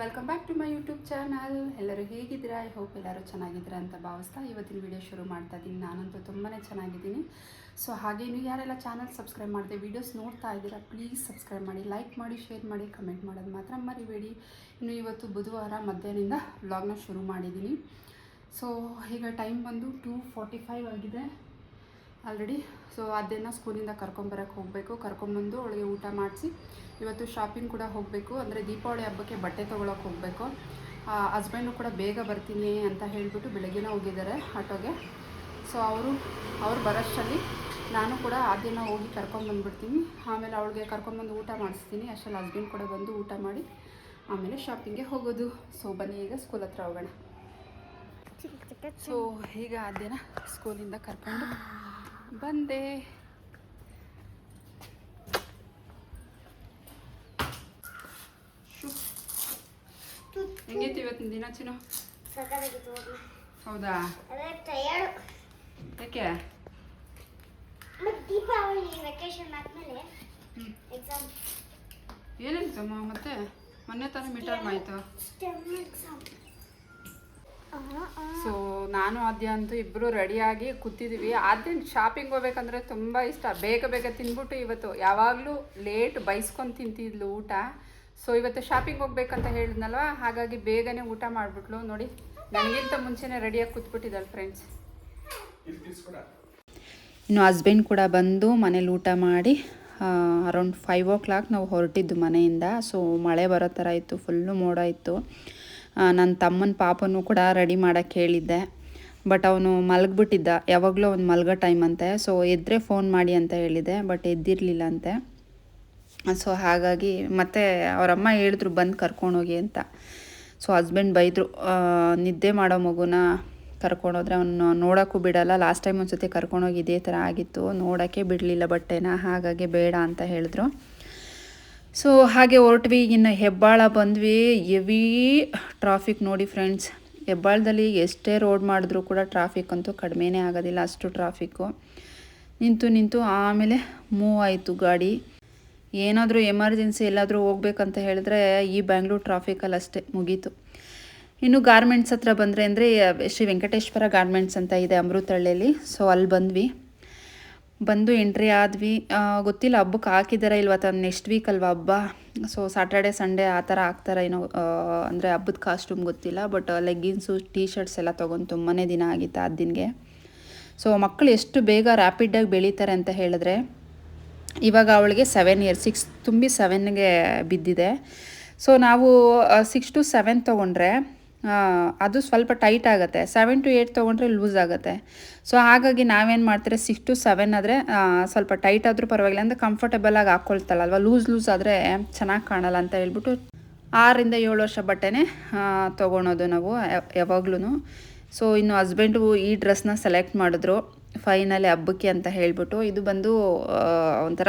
Welcome back to my YouTube channel ಎಲ್ಲರೂ ಹೇಗಿದ್ದೀರಾ? I hope ಎಲ್ಲರೂ ಚೆನ್ನಾಗಿದ್ದೀರಾ ಅಂತ ಭಾವಿಸ್ತಾ ಇವತ್ತಿನ ವಿಡಿಯೋ ಶುರು ಮಾಡ್ತಾ ಇದ್ದೀನಿ. ನಾನಂತೂ ತುಂಬಾ ಚೆನ್ನಾಗಿದ್ದೀನಿ. ಸೊ ಹಾಗೆ ನೀವು ಯಾರೆಲ್ಲ ಚಾನಲ್ ಸಬ್ಸ್ಕ್ರೈಬ್ ಮಾಡಿದೆ ವೀಡಿಯೋಸ್ ನೋಡ್ತಾ ಇದ್ದೀರಾ ಪ್ಲೀಸ್ ಸಬ್ಸ್ಕ್ರೈಬ್ ಮಾಡಿ ಲೈಕ್ ಮಾಡಿ ಶೇರ್ ಮಾಡಿ ಕಮೆಂಟ್ ಮಾಡೋದು ಮಾತ್ರ ಮರಿಬೇಡಿ. ಇನ್ನು ಇವತ್ತು ಬುಧವಾರ ಮಧ್ಯಾಹ್ನದಿಂದ ವ್ಲಾಗ್ನ ಶುರು ಮಾಡಿದ್ದೀನಿ. ಸೊ ಈಗ ಟೈಮ್ ಬಂದು ಟೂ ಫಾರ್ಟಿ ಫೈವ್ ಆಗಿದೆ. ಆಲ್ರೆಡಿ ಸೊ ಅದನ್ನು ಸ್ಕೂಲಿಂದ ಕರ್ಕೊಂಬರಕ್ಕೆ ಹೋಗಬೇಕು. ಕರ್ಕೊಂಬಂದು ಅವಳಿಗೆ ಊಟ ಮಾಡಿಸಿ. ಇವತ್ತು ಶಾಪಿಂಗ್ ಕೂಡ ಹೋಗಬೇಕು. ಅಂದರೆ ದೀಪಾವಳಿ ಹಬ್ಬಕ್ಕೆ ಬಟ್ಟೆ ತೊಗೊಳಕ್ಕೆ ಹೋಗಬೇಕು. ಹಸ್ಬೆಂಡು ಕೂಡ ಬೇಗ ಬರ್ತೀನಿ ಅಂತ ಹೇಳಿಬಿಟ್ಟು ಬೆಳಗ್ಗೆನೇ ಹೋಗಿದ್ದಾರೆ ಆಟೋಗೆ. ಸೊ ಅವರು, ಅವ್ರು ಬರೋಷ್ಟರಲ್ಲಿ ನಾನು ಕೂಡ ಆದ್ಯನ ಹೋಗಿ ಕರ್ಕೊಂಬಂದ್ಬಿಡ್ತೀನಿ ಆಮೇಲೆ ಅವಳಿಗೆ ಕರ್ಕೊಂಬಂದು ಊಟ ಮಾಡಿಸ್ತೀನಿ. ಅಷ್ಟರಲ್ಲಿ ಹಸ್ಬೆಂಡ್ ಕೂಡ ಬಂದು ಊಟ ಮಾಡಿ ಆಮೇಲೆ ಶಾಪಿಂಗ್ಗೆ ಹೋಗೋದು. ಸೊ ಬನ್ನಿ ಈಗ ಸ್ಕೂಲ್ ಹತ್ರ ಹೋಗೋಣ. ಸೊ ಈಗ ಆದ್ಯನ ಸ್ಕೂಲಿಂದ ಕರ್ಕೊಂಡು ಬಂದೆ. ಶು. ಹೆಂಗೈತಿ ಇವತ್ತಿನ ದಿನ ಚಿನ್ನು. ಹೌದಾ? ಯಾಕೆ? ದೀಪಾವಳಿ ವೆಕೇಶನ್ ಆದ್ಮೇಲೆ. ಎಕ್ಸಾಮ್ ಏನೇನು ಎಕ್ಸಾಮ ಮತ್ತೆ? ಮೊನ್ನೆ ತಾನೇ ಮಿಟರ್ಮ್ ಆಯಿತು? ಸೊ ನಾನು ಆದ್ಯ ಅಂತೂ ಇಬ್ಬರು ರೆಡಿಯಾಗಿ ಕೂತಿದ್ದೀವಿ ಆದ್ಯ ಶಾಪಿಂಗ್ ಹೋಗ್ಬೇಕಂದ್ರೆ ತುಂಬ ಇಷ್ಟ. ಬೇಗ ಬೇಗ ತಿಂದ್ಬಿಟ್ಟು ಇವತ್ತು ಯಾವಾಗಲೂ ಲೇಟ್ ಬೈಸ್ಕೊಂಡು ತಿಂತಿದ್ಲು ಊಟ. ಸೊ ಇವತ್ತು ಶಾಪಿಂಗ್ ಹೋಗ್ಬೇಕಂತ ಹೇಳಿದ್ನಲ್ವ? ಹಾಗಾಗಿ ಬೇಗನೆ ಊಟ ಮಾಡಿಬಿಟ್ಲು. ನೋಡಿ, ನನಗಿಂತ ಮುಂಚೆನೇ ರೆಡಿಯಾಗಿ ಕೂತ್ಬಿಟ್ಟಿದ್ದಾಳೆ ಫ್ರೆಂಡ್ಸ್ ಇನ್ನು ಹಸ್ಬೆಂಡ್ ಕೂಡ ಬಂದು ಮನೇಲಿ ಊಟ ಮಾಡಿ ಅರೌಂಡ್ ಫೈವ್ ಓ ಕ್ಲಾಕ್ ನಾವು ಹೊರಟಿದ್ದು ಮನೆಯಿಂದ. ಸೊ ಮಳೆ ಬರೋ ಥರ ಇತ್ತು ಫುಲ್ಲು ಮೋಡ ಇತ್ತು. ನನ್ನ ತಮ್ಮನ ಪಾಪನೂ ಕೂಡ ರೆಡಿ ಮಾಡೋಕ್ಕೆ ಹೇಳಿದ್ದೆ. ಬಟ್ ಅವನು ಮಲಗಿಬಿಟ್ಟಿದ್ದ. ಯಾವಾಗಲೂ ಅವ್ನು ಮಲಗೋ ಟೈಮ್ ಅಂತೆ. ಸೊ ಎದ್ದರೆ ಫೋನ್ ಮಾಡಿ ಅಂತ ಹೇಳಿದೆ ಬಟ್ ಎದ್ದಿರಲಿಲ್ಲ ಅಂತೆ. ಸೊ ಹಾಗಾಗಿ ಮತ್ತೆ ಅವರಮ್ಮ ಹೇಳಿದ್ರು, ಬಂದು ಕರ್ಕೊಂಡೋಗಿ ಅಂತ. ಸೊ ಹಸ್ಬೆಂಡ್ ಬೈದರು ನಿದ್ದೆ ಮಾಡೋ ಮಗುನ ಕರ್ಕೊಂಡೋದ್ರೆ ಅವನು ನೋಡೋಕ್ಕೂ ಬಿಡಲ್ಲ. ಲಾಸ್ಟ್ ಟೈಮ್ ಒಂದು ಸತಿ ಕರ್ಕೊಂಡೋಗಿ ಇದೇ ಥರ ಆಗಿತ್ತು. ನೋಡೋಕ್ಕೆ ಬಿಡಲಿಲ್ಲ ಬಟ್ಟೆನ. ಹಾಗಾಗಿ ಬೇಡ ಅಂತ ಹೇಳಿದ್ರು. ಸೊ ಹಾಗೆ ಹೊರಟ್ವಿ, ಇನ್ನು ಹೆಬ್ಬಾಳ ಬಂದ್ವಿ. ಎವಿ ಟ್ರಾಫಿಕ್ ನೋಡಿ ಫ್ರೆಂಡ್ಸ್ ಹೆಬ್ಬಾಳದಲ್ಲಿ ಎಷ್ಟೇ ರೋಡ್ ಮಾಡಿದ್ರೂ ಕೂಡ ಟ್ರಾಫಿಕ್ ಅಂತೂ ಕಡಿಮೆನೇ ಆಗೋದಿಲ್ಲ, ಅಷ್ಟು ಟ್ರಾಫಿಕ್ಕು ನಿಂತು ನಿಂತು ಆಮೇಲೆ ಮೂವ್ ಆಯಿತು ಗಾಡಿ. ಏನಾದರೂ ಎಮರ್ಜೆನ್ಸಿ ಎಲ್ಲಾದರೂ ಹೋಗ್ಬೇಕಂತ ಹೇಳಿದ್ರೆ ಈ ಬ್ಯಾಂಗ್ಳೂರು ಟ್ರಾಫಿಕಲ್ಲಿ ಅಷ್ಟೇ ಮುಗೀತು. ಇನ್ನು ಗಾರ್ಮೆಂಟ್ಸ್ ಹತ್ರ ಬಂದರೆ ಅಂದರೆ, ಶ್ರೀ ವೆಂಕಟೇಶ್ವರ ಗಾರ್ಮೆಂಟ್ಸ್ ಅಂತ ಇದೆ ಅಮೃತಹಳ್ಳಿಯಲ್ಲಿ. ಸೊ ಅಲ್ಲಿ ಬಂದ್ವಿ. ಬಂದು ಎಂಟ್ರಿ ಆದ್ವಿ. ಗೊತ್ತಿಲ್ಲ ಹಬ್ಬಕ್ಕೆ ಹಾಕಿದಾರ ಇಲ್ವಾ ತ ನೆಕ್ಸ್ಟ್ ವೀಕ್ ಅಲ್ವಾ ಹಬ್ಬ? ಸೊ ಸಾಟರ್ಡೆ ಸಂಡೇ ಆ ಥರ ಹಾಕ್ತಾರೆ ಏನೋ ಅಂದರೆ ಹಬ್ಬದ ಕಾಸ್ಟ್ಯೂಮ್ ಗೊತ್ತಿಲ್ಲ ಬಟ್ ಲೆಗ್ಗಿನ್ಸು ಟೀ ಶರ್ಟ್ಸ್ ಎಲ್ಲ ತೊಗೊಂಡು ತುಂಬಾ ದಿನ ಆಗಿತ್ತು ದಿನಗೆ. ಸೊ ಮಕ್ಕಳು ಎಷ್ಟು ಬೇಗ ರ್ಯಾಪಿಡಾಗಿ ಬೆಳೀತಾರೆ ಅಂತ ಹೇಳಿದ್ರೆ, ಇವಾಗ ಅವಳಿಗೆ ಸೆವೆನ್ ಇಯರ್ ಸಿಕ್ಸ್ ತುಂಬಿ ಸೆವೆನ್ಗೆ ಬಿದ್ದಿದೆ. ಸೊ ನಾವು ಸಿಕ್ಸ್ ಟು ಸೆವೆನ್ ತೊಗೊಂಡ್ರೆ ಅದು ಸ್ವಲ್ಪ ಟೈಟ್ ಆಗುತ್ತೆ. ಸೆವೆನ್ ಟು ಏಯ್ಟ್ ತೊಗೊಂಡ್ರೆ ಲೂಸ್ ಆಗುತ್ತೆ. ಸೊ ಹಾಗಾಗಿ ನಾವೇನು ಮಾಡ್ತಾರೆ ಸಿಕ್ಸ್ ಟು ಸೆವೆನ್ ಆದರೆ ಸ್ವಲ್ಪ ಟೈಟ್ ಆದರೂ ಪರವಾಗಿಲ್ಲ, ಅಂದರೆ ಕಂಫರ್ಟೇಬಲಾಗಿ ಹಾಕ್ಕೊಳ್ತಲ್ಲ ಅಲ್ವಾ? ಲೂಸ್ ಲೂಸ್ ಆದರೆ ಚೆನ್ನಾಗಿ ಕಾಣಲ್ಲ ಅಂತ ಹೇಳ್ಬಿಟ್ಟು ಆರರಿಂದ ಏಳು ವರ್ಷ ಬಟ್ಟೆನೇ ತೊಗೊಳೋದು ನಾವು ಯಾವಾಗ್ಲೂ ಸೊ ಇನ್ನು ಹಸ್ಬೆಂಡು ಈ ಡ್ರೆಸ್ನ ಸೆಲೆಕ್ಟ್ ಮಾಡಿದ್ರು ಫೈನಲಿ ಹಬ್ಬಕ್ಕೆ ಅಂತ ಹೇಳ್ಬಿಟ್ಟು, ಇದು ಬಂದು ಒಂಥರ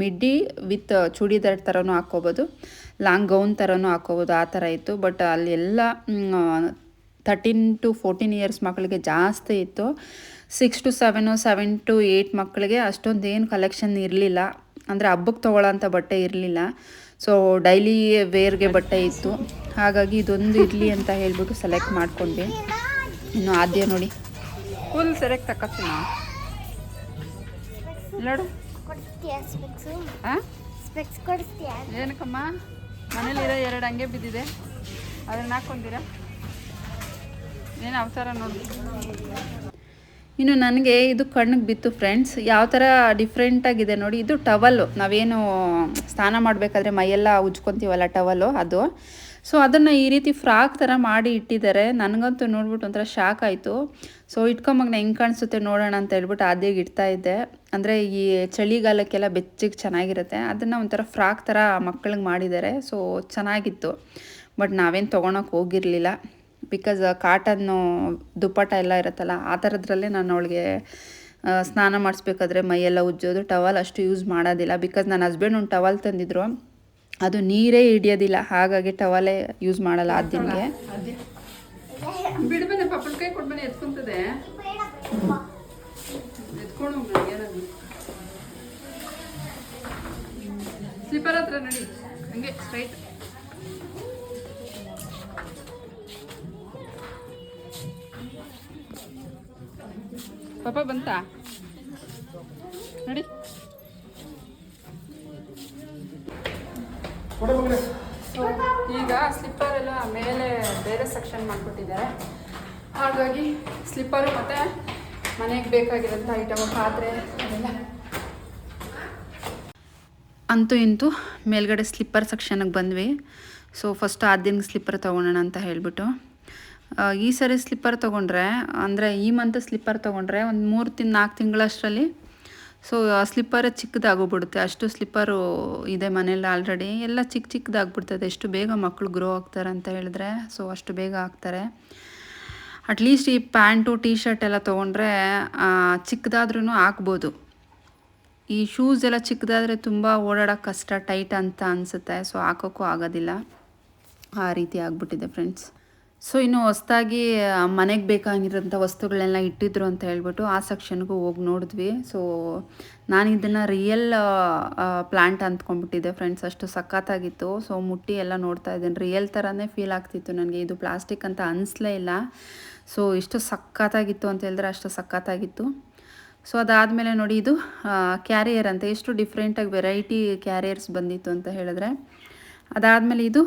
ಮಿಡ್ಡಿ ವಿತ್ ಚೂಡಿದಾರ್ ಥರನೂ ಹಾಕ್ಕೋಬೋದು. ಲಾಂಗ್ ಗೌನ್ ಥರನೂ ಹಾಕೋಬೋದು ಆ ಥರ ಇತ್ತು. ಬಟ್ ಅಲ್ಲೆಲ್ಲ ಎಲ್ಲ ತರ್ಟೀನ್ ಟು ಫೋರ್ಟೀನ್ ಇಯರ್ಸ್ ಮಕ್ಕಳಿಗೆ ಜಾಸ್ತಿ ಇತ್ತು. Six to seven seven to eight ಮಕ್ಕಳಿಗೆ ಅಷ್ಟೊಂದು ಏನು ಕಲೆಕ್ಷನ್ ಇರಲಿಲ್ಲ. ಅಂದರೆ ಹಬ್ಬಕ್ಕೆ ತೊಗೊಳ್ಳೋಂಥ ಬಟ್ಟೆ ಇರಲಿಲ್ಲ. ಸೊ ಡೈಲಿ ವೇರ್ಗೆ ಬಟ್ಟೆ ಇತ್ತು. ಹಾಗಾಗಿ ಇದೊಂದು ಇರಲಿ ಅಂತ ಹೇಳ್ಬಿಟ್ಟು ಸೆಲೆಕ್ಟ್ ಮಾಡಿಕೊಂಡ್ವಿ ಇನ್ನು ಆದ್ಯ ನೋಡಿ. ಫುಲ್ ಸೆಲೆಕ್ಟ್ ತಕ್ಕತ್ತೀನಿ? ನೋಡು. ಏನಕ್ಕಮ್ಮ? ಮನೇಲಿರೋ ಎರಡು ಹಂಗೆ ಬಿದ್ದಿದೆ. ಅದನ್ನು ಹಾಕ್ಕೊಂಡಿರಾ ಏನು ಅವತಾರ ನೋಡಿ ಇನ್ನು ನನಗೆ ಇದು ಕಣ್ಣಿಗೆ ಬಿತ್ತು ಫ್ರೆಂಡ್ಸ್ ಯಾವ ಥರ ಡಿಫ್ರೆಂಟಾಗಿದೆ ನೋಡಿ, ಇದು ಟವಲ್ಲು ನಾವೇನು ಸ್ನಾನ ಮಾಡಬೇಕಾದ್ರೆ ಮೈಯೆಲ್ಲ ಉಜ್ಕೊತೀವಲ್ಲ ಟವಲ್ಲು ಅದು. ಸೊ ಅದನ್ನು ಈ ರೀತಿ ಫ್ರಾಕ್ ಥರ ಮಾಡಿ ಇಟ್ಟಿದ್ದಾರೆ. ನನಗಂತೂ ನೋಡ್ಬಿಟ್ಟು ಒಂಥರ ಶಾಕ್ ಆಯಿತು. ಸೊ ಇಟ್ಕೊಂಬಾಗ ಹೆಂಗೆ ಕಾಣಿಸುತ್ತೆ ನೋಡೋಣ ಅಂತ ಹೇಳ್ಬಿಟ್ಟು ಆದ್ಯಾಗ ಇಡ್ತಾ ಇದ್ದೆ. ಅಂದರೆ ಈ ಚಳಿಗಾಲಕ್ಕೆಲ್ಲ ಬೆಚ್ಚಗೆ ಚೆನ್ನಾಗಿರುತ್ತೆ. ಅದನ್ನು ಒಂಥರ ಫ್ರಾಕ್ ಥರ ಮಕ್ಕಳಿಗೆ ಮಾಡಿದ್ದಾರೆ. ಸೊ ಚೆನ್ನಾಗಿತ್ತು. ಬಟ್ ನಾವೇನು ತೊಗೊಳಕ್ಕೆ ಹೋಗಿರಲಿಲ್ಲ. ಬಿಕಾಸ್ ಕಾಟನ್ನು ದುಪ್ಪಟ ಎಲ್ಲ ಇರುತ್ತಲ್ಲ, ಆ ಥರದ್ರಲ್ಲೇ ನಾನು ಅವಳಿಗೆ ಸ್ನಾನ ಮಾಡಿಸ್ಬೇಕಾದ್ರೆ ಮೈಯೆಲ್ಲ ಉಜ್ಜೋದು. ಟವಲ್ ಅಷ್ಟು ಯೂಸ್ ಮಾಡೋದಿಲ್ಲ. ಬಿಕಾಸ್ ನನ್ನ ಹಸ್ಬೆಂಡ್ ಒಂದು ಟವಲ್ ತಂದಿದ್ರು. ಅದು ನೀರೇ ಹಿಡಿಯೋದಿಲ್ಲ, ಹಾಗಾಗಿ ಟವಲೇ ಯೂಸ್ ಮಾಡಲ್ಲ ಆ ದಿನಕ್ಕೆ. ಸ್ಲಿಪ್ಪರ್ ಹತ್ರ ನಡಿ ಪಾಪ ಬಂತಾ? ನಡಿ. ಸೊ ಈಗ ಸ್ಲಿಪ್ಪರ್ ಎಲ್ಲ ಮೇಲೆ ಬೇರೆ ಸೆಕ್ಷನ್ ಮಾಡಿಬಿಟ್ಟಿದ್ದಾರೆ ಹಾಗಾಗಿ ಸ್ಲಿಪ್ಪರ್ ಮತ್ತೆ ಮನೆಗೆ ಬೇಕಾಗಿರೋಂಥ ಐಟಮ್ ಪಾತ್ರೆ ಅದೆಲ್ಲ. ಅಂತೂ ಇಂತೂ ಮೇಲ್ಗಡೆ ಸ್ಲಿಪ್ಪರ್ ಸೆಕ್ಷನ್ಗೆ ಬಂದ್ವಿ. ಸೊ ಫಸ್ಟ್ ಆ ದಿನ ಸ್ಲಿಪ್ಪರ್ ತೊಗೊಳೋಣ ಅಂತ ಹೇಳಿಬಿಟ್ಟು. ಈ ಸರಿ ಸ್ಲಿಪ್ಪರ್ ತೊಗೊಂಡ್ರೆ ಅಂದರೆ ಈ ಮಂತ್ ಸ್ಲಿಪ್ಪರ್ ತೊಗೊಂಡ್ರೆ ಒಂದು ಮೂರು ತಿಂಗ್ ನಾಲ್ಕು ತಿಂಗಳಷ್ಟರಲ್ಲಿ ಸೊ ಸ್ಲಿಪ್ಪರ್ ಚಿಕ್ಕದಾಗೋಗ್ಬಿಡುತ್ತೆ ಅಷ್ಟು ಸ್ಲಿಪ್ಪರು ಇದೆ ಮನೇಲಿ ಆಲ್ರೆಡಿ ಎಲ್ಲ ಚಿಕ್ಕ ಚಿಕ್ಕದಾಗ್ಬಿಡ್ತದೆ. ಎಷ್ಟು ಬೇಗ ಮಕ್ಕಳು ಗ್ರೋ ಆಗ್ತಾರೆ ಅಂತ ಹೇಳಿದ್ರೆ ಸೊ ಅಷ್ಟು ಬೇಗ ಆಗ್ತಾರೆ. ಅಟ್ಲೀಸ್ಟ್ ಈ ಪ್ಯಾಂಟು ಟೀ ಶರ್ಟ್ ಎಲ್ಲ ತೊಗೊಂಡ್ರೆ ಚಿಕ್ಕದಾದ್ರೂ ಹಾಕ್ಬೋದು ಈ ಶೂಸ್ ಎಲ್ಲ ಚಿಕ್ಕದಾದರೆ ತುಂಬ ಓಡಾಡೋಕ್ಕೆ ಕಷ್ಟ ಟೈಟ್ ಅಂತ ಅನಿಸುತ್ತೆ. ಸೊ ಹಾಕೋಕ್ಕೂ ಆಗೋದಿಲ್ಲ. ಆ ರೀತಿ ಆಗಿಬಿಟ್ಟಿದೆ ಫ್ರೆಂಡ್ಸ್ ಸೊ ಇನ್ನು ಹೊಸ್ದಾಗಿ ಮನೆಗೆ ಬೇಕಾಗಿರೋಂಥ ವಸ್ತುಗಳೆಲ್ಲ ಇಟ್ಟಿದ್ರು ಅಂತ ಹೇಳ್ಬಿಟ್ಟು ಆ ಸೆಕ್ಷನ್ಗೂ ಹೋಗಿ ನೋಡಿದ್ವಿ. ಸೊ ನಾನು ಇದನ್ನು ರಿಯಲ್ ಪ್ಲ್ಯಾಂಟ್ ಅಂದ್ಕೊಂಡ್ಬಿಟ್ಟಿದ್ದೆ ಫ್ರೆಂಡ್ಸ್ ಅಷ್ಟು ಸಖತ್ತಾಗಿತ್ತು. ಸೊ ಮುಟ್ಟಿ ಎಲ್ಲ ನೋಡ್ತಾ ಇದ್ದೀನಿ. ರಿಯಲ್ ಥರನೇ ಫೀಲ್ ಆಗ್ತಿತ್ತು ನನಗೆ. ಇದು ಪ್ಲಾಸ್ಟಿಕ್ ಅಂತ ಅನಿಸ್ಲೇ ಇಲ್ಲ. ಸೊ ಇಷ್ಟು ಸಖತ್ತಾಗಿತ್ತು ಅಂತ ಹೇಳಿದ್ರೆ ಅಷ್ಟು ಸಖತ್ತಾಗಿತ್ತು. ಸೊ ಅದಾದಮೇಲೆ ನೋಡಿ, ಇದು ಕ್ಯಾರಿಯರ್ ಅಂತ. ಎಷ್ಟು ಡಿಫ್ರೆಂಟಾಗಿ ವೆರೈಟಿ ಕ್ಯಾರಿಯರ್ಸ್ ಬಂದಿತ್ತು ಅಂತ ಹೇಳಿದ್ರೆ, ಅದಾದಮೇಲೆ ಇದು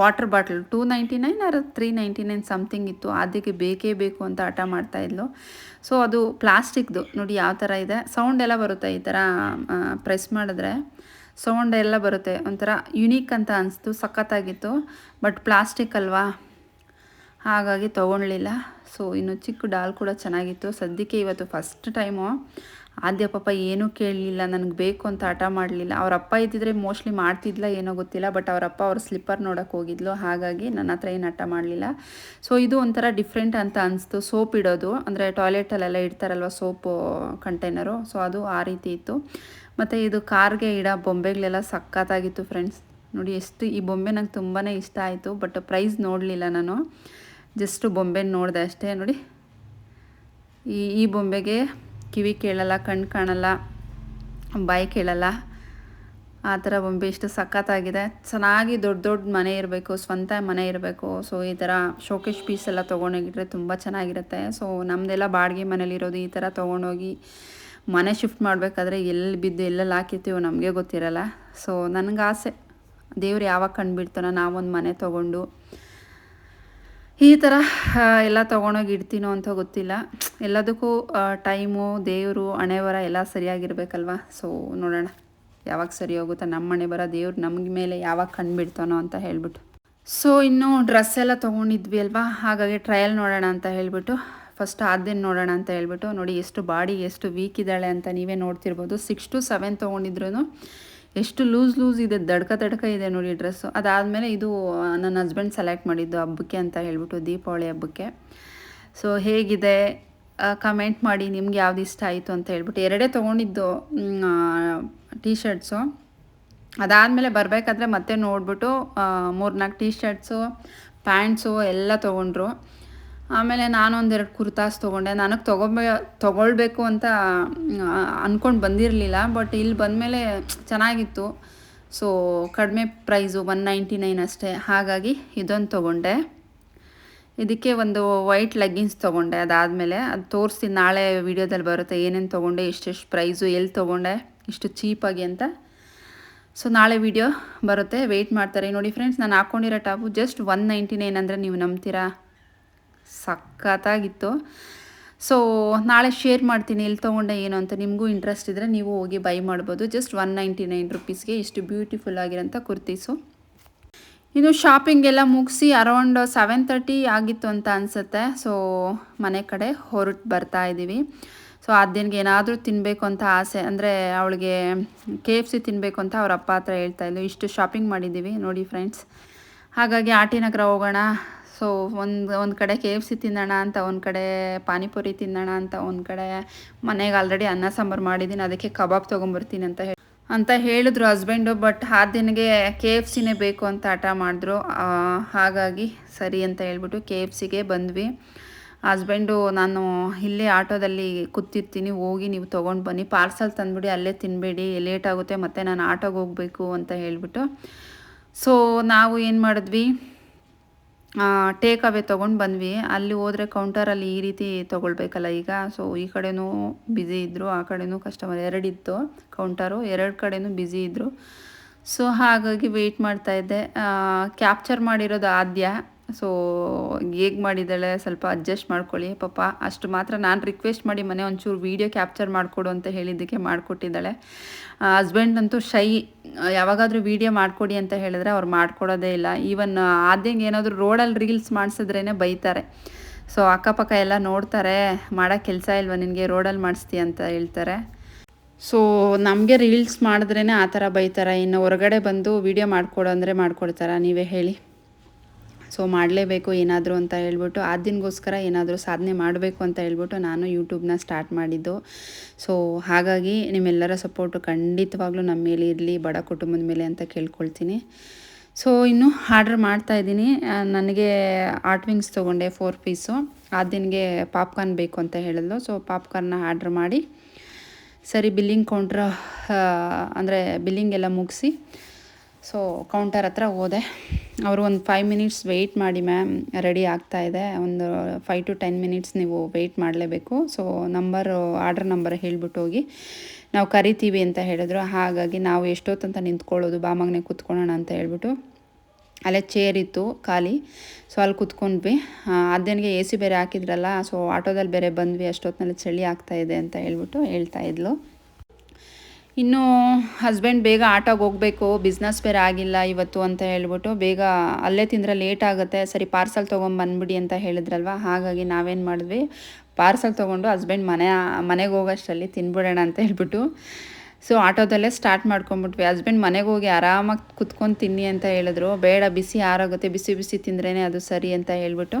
water bottle two ninety nine or three ninety nine something ಇತ್ತು. ಅದಕ್ಕೆ ಬೇಕೇ ಬೇಕು ಅಂತ ಹಠ ಮಾಡ್ತಾಯಿದ್ಲು ಸೊ ಅದು ಪ್ಲಾಸ್ಟಿಕ್ದು. ನೋಡಿ ಯಾವ ಥರ ಇದೆ. ಸೌಂಡ್ ಎಲ್ಲ ಬರುತ್ತೆ ಈ ಥರ ಪ್ರೆಸ್ ಮಾಡಿದ್ರೆ. ಸೌಂಡ್ ಎಲ್ಲ ಬರುತ್ತೆ. ಒಂಥರ ಯುನೀಕ್ ಅಂತ ಅನಿಸ್ತು, ಸಖತ್ತಾಗಿತ್ತು. ಬಟ್ ಪ್ಲಾಸ್ಟಿಕ್ ಅಲ್ವಾ? ಹಾಗಾಗಿ ತೊಗೊಳ್ಲಿಲ್ಲ ಸೊ ಇನ್ನು ಚಿಕ್ಕ ಡಾಲ್ ಕೂಡ ಚೆನ್ನಾಗಿತ್ತು. ಸದ್ಯಕ್ಕೆ ಇವತ್ತು ಫಸ್ಟ್ ಟೈಮು ಆದ್ಯ ಪಾಪ ಏನೂ ಕೇಳಲಿಲ್ಲ, ನನಗೆ ಬೇಕು ಅಂತ ಹಠ ಮಾಡಲಿಲ್ಲ. ಅವ್ರ ಅಪ್ಪ ಇದ್ದಿದ್ರೆ ಮೋಸ್ಟ್ಲಿ ಮಾಡ್ತಿದ್ಲ, ಏನೋ ಗೊತ್ತಿಲ್ಲ ಬಟ್ ಅವರಪ್ಪ ಅವ್ರ ಸ್ಲಿಪ್ಪರ್ ನೋಡೋಕೆ ಹೋಗಿದ್ಲು, ಹಾಗಾಗಿ ನನ್ನ ಹತ್ರ ಏನು ಹಠ ಮಾಡಲಿಲ್ಲ. ಸೊ ಇದು ಒಂಥರ ಡಿಫ್ರೆಂಟ್ ಅಂತ ಅನಿಸ್ತು. ಸೋಪ್ ಇಡೋದು, ಅಂದರೆ ಟಾಯ್ಲೆಟಲ್ಲೆಲ್ಲ ಇಡ್ತಾರಲ್ವ ಸೋಪು ಕಂಟೈನರು ಸೊ ಅದು ಆ ರೀತಿ ಇತ್ತು. ಮತ್ತು ಇದು ಕಾರ್ಗೆ ಇಡೋ ಬೊಂಬೆಗಳೆಲ್ಲ ಸಖತ್ತಾಗಿತ್ತು ಫ್ರೆಂಡ್ಸ್ ನೋಡಿ, ಎಷ್ಟು, ಈ ಬೊಂಬೆ ನಂಗೆ ತುಂಬಾ ಇಷ್ಟ ಆಯಿತು ಬಟ್ ಪ್ರೈಸ್ ನೋಡಲಿಲ್ಲ ನಾನು. ಜಸ್ಟು ಬೊಂಬೆ ನೋಡಿದೆ ಅಷ್ಟೇ, ನೋಡಿ. ಈ ಈ ಬೊಂಬೆಗೆ ಕಿವಿ ಕೇಳಲ್ಲ ಕಣ್ಣು ಕಾಣಲ್ಲ, ಬಾಯಿ ಕೇಳಲ್ಲ. ಆ ಥರ ಬೊಂಬೆ ಇಷ್ಟು ಸಖತ್ತಾಗಿದೆ. ಚೆನ್ನಾಗಿ ದೊಡ್ಡ ದೊಡ್ಡ ಮನೆ ಇರಬೇಕು, ಸ್ವಂತ ಮನೆ ಇರಬೇಕು. ಸೊ ಈ ಥರ ಶೋಕೇಶ್ ಪೀಸ್ ಎಲ್ಲ ತೊಗೊಂಡೋಗಿಟ್ರೆ ತುಂಬ ಚೆನ್ನಾಗಿರುತ್ತೆ. ಸೊ ನಮ್ಮದೆಲ್ಲ ಬಾಡಿಗೆ ಮನೇಲಿರೋದು ಈ ಥರ ತೊಗೊಂಡೋಗಿ ಮನೆ ಶಿಫ್ಟ್ ಮಾಡಬೇಕಾದ್ರೆ ಎಲ್ಲಿ ಬಿದ್ದು ಎಲ್ಲೆಲ್ಲಿ ಹಾಕಿರ್ತೀವೋ ನಮಗೆ ಗೊತ್ತಿರಲ್ಲ. ಸೊ ನನಗೆ ಆಸೆ ದೇವ್ರು ಯಾವಾಗ ಕಂಡುಬಿಡ್ತಾನೋ ನಾವೊಂದು ಮನೆ ತೊಗೊಂಡು ಈ ಥರ ಎಲ್ಲ ತೊಗೊಂಡೋಗಿ ಇಡ್ತೀನೋ ಅಂತ ಗೊತ್ತಿಲ್ಲ. ಎಲ್ಲದಕ್ಕೂ ಟೈಮು, ದೇವರು ಹಣೆಬರ ಎಲ್ಲ ಸರಿಯಾಗಿರ್ಬೇಕಲ್ವ? ಸೊ ನೋಡೋಣ. ಯಾವಾಗ ಸರಿ ಹೋಗುತ್ತೋ, ನಮ್ಮ ಹಣೆ ಬರ ದೇವ್ರು ನಮಗೆ ಮೇಲೆ ಯಾವಾಗ ಕಂಡುಬಿಡ್ತಾನೋ ಅಂತ ಹೇಳ್ಬಿಟ್ಟು. ಸೊ ಇನ್ನು ಡ್ರೆಸ್ ಎಲ್ಲ ತೊಗೊಂಡಿದ್ವಿ ಅಲ್ವಾ? ಹಾಗಾಗಿ ಟ್ರಯಲ್ ನೋಡೋಣ ಅಂತ ಹೇಳಿಬಿಟ್ಟು ಫಸ್ಟ್ ಆದ್ದೇನು ನೋಡೋಣ ಅಂತ ಹೇಳ್ಬಿಟ್ಟು, ನೋಡಿ ಎಷ್ಟು ಬಾಡಿ, ಎಷ್ಟು ವೀಕ್ ಇದ್ದಾಳೆ ಅಂತ ನೀವೇ ನೋಡ್ತಿರ್ಬೋದು. ಸಿಕ್ಸ್ ಟು ಸೆವೆನ್ ತೊಗೊಂಡಿದ್ರು ಎಷ್ಟು ಲೂಸ್ ಲೂಸ್ ಇದೆ, ದಡ್ಕ ತಡ್ಕ ಇದೆ ನೋಡಿ ಡ್ರೆಸ್ಸು ಅದಾದಮೇಲೆ ಇದು ನನ್ನ ಹಸ್ಬೆಂಡ್ ಸೆಲೆಕ್ಟ್ ಮಾಡಿದ್ದು ಹಬ್ಬಕ್ಕೆ ಅಂತ ಹೇಳ್ಬಿಟ್ಟು ದೀಪಾವಳಿ ಹಬ್ಬಕ್ಕೆ. ಸೊ ಹೇಗಿದೆ? ಕಮೆಂಟ್ ಮಾಡಿ, ನಿಮ್ಗೆ ಯಾವ್ದು ಇಷ್ಟ ಆಯಿತು ಅಂತ ಹೇಳ್ಬಿಟ್ಟು. ಎರಡೇ ತೊಗೊಂಡಿದ್ದು ಟೀ ಶರ್ಟ್ಸು ಅದಾದಮೇಲೆ ಬರಬೇಕಾದ್ರೆ ಮತ್ತೆ ನೋಡಿಬಿಟ್ಟು ಮೂರು ನಾಲ್ಕು ಟೀ ಶರ್ಟ್ಸು ಪ್ಯಾಂಟ್ಸು ಎಲ್ಲ ತೊಗೊಂಡ್ರು. ಆಮೇಲೆ ನಾನು ಒಂದೆರಡು ಕುರ್ತಾಸ್ ತೊಗೊಂಡೆ. ನನಗೆ ತೊಗೊಬೇ, ತೊಗೊಳ್ಬೇಕು ಅಂತ ಅಂದ್ಕೊಂಡು ಬಂದಿರಲಿಲ್ಲ. ಬಟ್ ಇಲ್ಲಿ ಬಂದಮೇಲೆ ಚೆನ್ನಾಗಿತ್ತು. ಸೊ, ಕಡಿಮೆ ಪ್ರೈಸು ಒನ್ ನೈಂಟಿ ನೈನ್ ಅಷ್ಟೇ. ಹಾಗಾಗಿ ಇದೊಂದು ತೊಗೊಂಡೆ. ಇದಕ್ಕೆ ಒಂದು ವೈಟ್ ಲೆಗ್ಗಿನ್ಸ್ ತೊಗೊಂಡೆ. ಅದಾದಮೇಲೆ ಅದು ತೋರಿಸ್ತೀನಿ ನಾಳೆ ವೀಡಿಯೋದಲ್ಲಿ ಬರುತ್ತೆ. ಏನೇನು ತೊಗೊಂಡೆ, ಎಷ್ಟೆಷ್ಟು ಪ್ರೈಸು ಎಲ್ಲಿ ತೊಗೊಂಡೆ, ಇಷ್ಟು ಚೀಪಾಗಿ ಅಂತ. ಸೊ, ನಾಳೆ ವಿಡಿಯೋ ಬರುತ್ತೆ. ವೆಯ್ಟ್ ಮಾಡ್ತಾರೆ. ನೋಡಿ ಫ್ರೆಂಡ್ಸ್, ನಾನು ಹಾಕ್ಕೊಂಡಿರೋ top just one ninety nine ಅಂದರೆ ನೀವು ನಂಬ್ತೀರಾ? ಸಖತ್ತಾಗಿತ್ತು. ಸೊ ನಾಳೆ ಶೇರ್ ಮಾಡ್ತೀನಿ, ಎಲ್ಲಿ ತೊಗೊಂಡೆ ಏನು ಅಂತ ನಿಮಗೂ ಇಂಟ್ರೆಸ್ಟ್ ಇದ್ದರೆ ನೀವು ಹೋಗಿ ಬೈ ಮಾಡ್ಬೋದು. ಜಸ್ಟ್ ಒನ್ ನೈಂಟಿ ನೈನ್ ರುಪೀಸ್ಗೆ ಇಷ್ಟು ಬ್ಯೂಟಿಫುಲ್ ಆಗಿರೋಂಥ ಕುರ್ತೀಸು ಇನ್ನು ಶಾಪಿಂಗ್ ಎಲ್ಲ ಮುಗಿಸಿ ಅರೌಂಡ್ ಸೆವೆನ್ ತರ್ಟಿ ಆಗಿತ್ತು ಅಂತ ಅನಿಸುತ್ತೆ. ಸೊ ಮನೆ ಕಡೆ ಹೊರಟು ಬರ್ತಾ ಇದ್ದೀವಿ ಸೊ ಅದೇನಿಗೆ ಏನಾದರೂ ತಿನ್ನಬೇಕು ಅಂತ ಆಸೆ, ಅಂದರೆ ಅವಳಿಗೆ ಕೆ ಎಫ್ ಸಿ ತಿನ್ನಬೇಕು ಅಂತ ಅವ್ರ ಅಪ್ಪ ಹತ್ರ ಹೇಳ್ತಾ ಇದ್ಲು. ಇಷ್ಟು ಶಾಪಿಂಗ್ ಮಾಡಿದ್ದೀವಿ, ನೋಡಿ ಫ್ರೆಂಡ್ಸ್ ಹಾಗಾಗಿ ಆಟಿ ನಗರ ಹೋಗೋಣ. ಸೊ ಒಂದು ಒಂದು ಕಡೆ ಕೆ ಎಫ್ ಸಿ ತಿನ್ನೋಣ ಅಂತ, ಒಂದು ಕಡೆ ಪಾನಿಪುರಿ ತಿನ್ನೋಣ ಅಂತ, ಒಂದು ಕಡೆ ಮನೆಗೆ ಆಲ್ರೆಡಿ ಅನ್ನ ಸಾಂಬಾರು ಮಾಡಿದ್ದೀನಿ ಅದಕ್ಕೆ ಕಬಾಬ್ ತೊಗೊಂಬರ್ತೀನಿ ಅಂತ ಹೇಳಿ. ಅಂತ ಹೇಳಿದ್ರು ಹಸ್ಬೆಂಡು ಬಟ್ ಆ ದಿನಗೆ ಕೆ ಎಫ್ ಸಿನೇ ಬೇಕು ಅಂತ ಹಠ ಮಾಡಿದ್ರು. ಹಾಗಾಗಿ ಸರಿ ಅಂತ ಹೇಳ್ಬಿಟ್ಟು ಕೆ ಎಫ್ ಸಿಗೆ ಬಂದ್ವಿ. ಹಸ್ಬೆಂಡು ನಾನು ಇಲ್ಲೇ ಆಟೋದಲ್ಲಿ ಕೂತಿರ್ತೀನಿ, ಹೋಗಿ ನೀವು ತೊಗೊಂಡು ಬನ್ನಿ. ಪಾರ್ಸಲ್ ತಂದುಬಿಡಿ, ಅಲ್ಲೇ ತಿನ್ನಬೇಡಿ ಲೇಟ್ ಆಗುತ್ತೆ, ಮತ್ತು ನಾನು ಆಟೋಗೆ ಹೋಗಬೇಕು ಅಂತ ಹೇಳಿಬಿಟ್ಟು. ಸೊ ನಾವು ಏನು ಮಾಡಿದ್ವಿ? ಟೇಕ್ ಅವೇ ತೊಗೊಂಡು ಬಂದ್ವಿ. ಅಲ್ಲಿ ಹೋದರೆ ಕೌಂಟರಲ್ಲಿ ಈ ರೀತಿ ತೊಗೊಳ್ಬೇಕಲ್ಲ ಈಗ. ಸೊ ಈ ಕಡೆನೂ ಬ್ಯುಸಿ ಇದ್ದರು ಆ ಕಡೆನೂ ಕಸ್ಟಮರ್ ಎರಡಿತ್ತು ಕೌಂಟರು ಎರಡು ಕಡೆನೂ ಬ್ಯುಸಿ ಇದ್ದರು ಸೊ ಹಾಗಾಗಿ ವೆಯ್ಟ್ ಮಾಡ್ತಾಯಿದ್ದೆ ಕ್ಯಾಪ್ಚರ್ ಮಾಡಿರೋದು ಆದ್ಯ. ಸೊ ಹೇಗೆ ಮಾಡಿದ್ದಾಳೆ? ಸ್ವಲ್ಪ ಅಡ್ಜಸ್ಟ್ ಮಾಡ್ಕೊಳ್ಳಿ. ಪಾಪ, ಅಷ್ಟು ಮಾತ್ರ ನಾನು ರಿಕ್ವೆಸ್ಟ್ ಮಾಡಿ ಮನೆ ಒಂಚೂರು ವೀಡಿಯೋ ಕ್ಯಾಪ್ಚರ್ ಮಾಡಿಕೊಡು ಅಂತ ಹೇಳಿದ್ದಕ್ಕೆ ಮಾಡಿಕೊಟ್ಟಿದ್ದಾಳೆ. ಹಸ್ಬೆಂಡ್ ಅಂತೂ ಶೈ ಯಾವಾಗಾದರೂ ವೀಡಿಯೋ ಮಾಡಿಕೊಡಿ ಅಂತ ಹೇಳಿದ್ರೆ ಅವ್ರು ಮಾಡಿಕೊಡೋದೇ ಇಲ್ಲ. ಈವನ್ ಆದ್ಯಂಗೆ ಏನಾದರೂ ರೋಡಲ್ಲಿ ರೀಲ್ಸ್ ಮಾಡಿಸಿದ್ರೇ ಬೈತಾರೆ. ಸೊ ಅಕ್ಕಪಕ್ಕ ಎಲ್ಲ ನೋಡ್ತಾರೆ ಮಾಡೋ ಕೆಲಸ ಇಲ್ವ ನಿನಗೆ? ರೋಡಲ್ಲಿ ಮಾಡಿಸ್ತೀಯ ಅಂತ ಹೇಳ್ತಾರೆ. ಸೊ ನಮಗೆ ರೀಲ್ಸ್ ಮಾಡಿದ್ರೇ ಆ ಥರ ಬೈತಾರೆ. ಇನ್ನು ಹೊರಗಡೆ ಬಂದು ವೀಡಿಯೋ ಮಾಡಿಕೊಡು ಅಂದರೆ ಮಾಡಿಕೊಡ್ತಾರ? ನೀವೇ ಹೇಳಿ. ಸೊ ಮಾಡಲೇಬೇಕು, ಏನಾದರೂ ಅಂತ ಹೇಳ್ಬಿಟ್ಟು ಆ ದಿನಗೋಸ್ಕರ ಏನಾದರೂ ಸಾಧನೆ ಮಾಡಬೇಕು ಅಂತ ಹೇಳ್ಬಿಟ್ಟು ನಾನು ಯೂಟ್ಯೂಬ್ನ ಸ್ಟಾರ್ಟ್ ಮಾಡಿದ್ದು. ಸೊ ಹಾಗಾಗಿ ನಿಮ್ಮೆಲ್ಲರ ಸಪೋರ್ಟು ಖಂಡಿತವಾಗ್ಲೂ ನಮ್ಮ ಮೇಲೆ ಇರಲಿ, ಬಡ ಕುಟುಂಬದ ಮೇಲೆ ಅಂತ ಕೇಳ್ಕೊಳ್ತೀನಿ. ಸೊ ಇನ್ನು ಆರ್ಡ್ರ್ ಮಾಡ್ತಾ ಇದ್ದೀನಿ. ನನಗೆ ಆಟ್ ವಿಂಗ್ಸ್ ತೊಗೊಂಡೆ ಫೋರ್ ಪೀಸು ಆ ದಿನಗೆ ಪಾಪ್ಕಾರ್ನ್ ಬೇಕು ಅಂತ ಹೇಳಿದ್ಲು. ಸೊ ಪಾಪ್ಕಾರ್ನ ಆರ್ಡ್ರ್ ಮಾಡಿ, ಸರಿ ಬಿಲ್ಲಿಂಗ್ ಕೌಂಟ್ರ್ ಅಂದರೆ ಬಿಲ್ಲಿಂಗ್ ಎಲ್ಲ ಮುಗಿಸಿ ಸೊ ಕೌಂಟರ್ ಹತ್ರ ಹೋದೆ. ಅವರು ಒಂದು ಫೈವ್ ಮಿನಿಟ್ಸ್ ವೆಯ್ಟ್ ಮಾಡಿ ಮ್ಯಾಮ್ ರೆಡಿ ಆಗ್ತಾ ಇದೆ. ಒಂದು ಫೈವ್ ಟು ಟೆನ್ ಮಿನಿಟ್ಸ್ ನೀವು ವೆಯ್ಟ್ ಮಾಡಲೇಬೇಕು. ಸೊ ನಂಬರು ಆರ್ಡ್ರ್ ನಂಬರ್ ಹೇಳ್ಬಿಟ್ಟು ಹೋಗಿ ನಾವು ಕರಿತೀವಿ ಅಂತ ಹೇಳಿದ್ರು. ಹಾಗಾಗಿ ನಾವು ಎಷ್ಟೊತ್ತಂತ ನಿಂತ್ಕೊಳ್ಳೋದು, ಬಾಮಗ್ನೆ ಕೂತ್ಕೊಳ್ಳೋಣ ಅಂತ ಹೇಳ್ಬಿಟ್ಟು ಅಲ್ಲೇ ಚೇರ್ ಇತ್ತು ಖಾಲಿ. ಸೊ ಅಲ್ಲಿ ಕುತ್ಕೊಂಡ್ವಿ. ಅದೇನಿಗೆ ಎ ಸಿ ಬೇರೆ ಹಾಕಿದ್ರಲ್ಲ ಸೊ ಆಟೋದಲ್ಲಿ ಬೇರೆ ಬಂದ್ವಿ ಅಷ್ಟೊತ್ತಿನಲ್ಲಿ ಚಳಿ ಆಗ್ತಾಯಿದೆ ಅಂತ ಹೇಳ್ಬಿಟ್ಟು ಹೇಳ್ತಾ ಇದ್ಲು. ಇನ್ನು ಹಸ್ಬೆಂಡ್ ಬೇಗ ಆಟೋಗೆ ಹೋಗಬೇಕು ಬಿಸ್ನೆಸ್ ಬೇರೆ ಆಗಿಲ್ಲ ಇವತ್ತು ಅಂತ ಹೇಳ್ಬಿಟ್ಟು ಬೇಗ ಅಲ್ಲೇ ತಿಂದರೆ ಲೇಟ್ ಆಗುತ್ತೆ, ಸರಿ ಪಾರ್ಸಲ್ ತೊಗೊಂಬಂದ್ಬಿಡಿ ಅಂತ ಹೇಳಿದ್ರಲ್ವ? ಹಾಗಾಗಿ ನಾವೇನು ಮಾಡಿದ್ವಿ ಪಾರ್ಸಲ್ ತೊಗೊಂಡು ಹಸ್ಬೆಂಡ್ ಮನೆ, ಮನೆಗೆ ಹೋಗೋಷ್ಟರಲ್ಲಿ ತಿನ್ಬಿಡೋಣ ಅಂತ ಹೇಳ್ಬಿಟ್ಟು ಸೊ ಆಟೋದಲ್ಲೇ ಸ್ಟಾರ್ಟ್ ಮಾಡ್ಕೊಂಬಿಟ್ವಿ ಹಸ್ಬೆಂಡ್ ಮನೆಗೆ ಹೋಗಿ ಆರಾಮಾಗಿ ಕುತ್ಕೊಂಡು ತಿನ್ನಿ ಅಂತ ಹೇಳಿದ್ರು. ಬೇಡ, ಬಿಸಿ ಆರೋಗುತ್ತೆ, ಬಿಸಿ ಬಿಸಿ ತಿಂದ್ರೇ ಅದು ಸರಿ ಅಂತ ಹೇಳ್ಬಿಟ್ಟು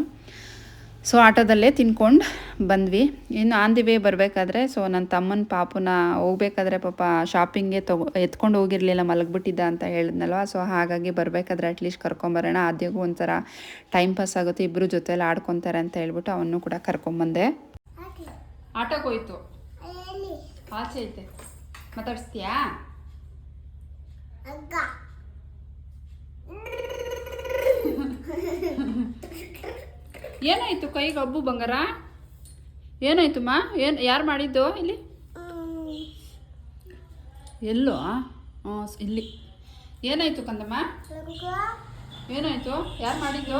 ಸೊ ಆಟೋದಲ್ಲೇ ತಿನ್ಕೊಂಡು ಬಂದ್ವಿ. ಇನ್ನು ಆನ್ ದಿ ವೇ ಬರಬೇಕಾದ್ರೆ ಸೊ ನನ್ನ ತಮ್ಮನ ಪಾಪುನ ಹೋಗ್ಬೇಕಾದ್ರೆ ಪಾಪ ಶಾಪಿಂಗ್ಗೆ ತಗೋ ಎತ್ಕೊಂಡು ಹೋಗಿರಲಿಲ್ಲ ಮಲಗಿಬಿಟ್ಟಿದ್ದ ಅಂತ ಹೇಳಿದ್ನಲ್ವ? ಸೊ ಹಾಗಾಗಿ ಬರಬೇಕಾದ್ರೆ ಅಟ್ಲೀಸ್ಟ್ ಕರ್ಕೊಂಬರೋಣ. ಆದ್ಯಗೂ ಒಂಥರ ಟೈಮ್ ಪಾಸ್ ಆಗುತ್ತೆ. ಇಬ್ಬರು ಜೊತೆಯಲ್ಲಿ ಆಡ್ಕೊತಾರೆ ಅಂತ ಹೇಳ್ಬಿಟ್ಟು ಅವನು ಕೂಡ ಕರ್ಕೊಂಬಂದೆ. ಆಟೋಗೆ ಹೋಯ್ತು ಆಚೆ ಐತೆ. ಮಾತಾಡಿಸ್ತೀಯಾ? ಏನಾಯ್ತು ಕೈಗೆ ಕಬ್ಬು ಬಂಗಾರ? ಏನಾಯ್ತು ಮಾ? ಏನು ಯಾರು ಮಾಡಿದ್ದು ಇಲ್ಲಿ? ಎಲ್ಲೋ? ಇಲ್ಲಿ. ಏನಾಯ್ತು ಕಂದಮ್ಮ? ಏನಾಯ್ತು? ಯಾರು ಮಾಡಿದ್ದು?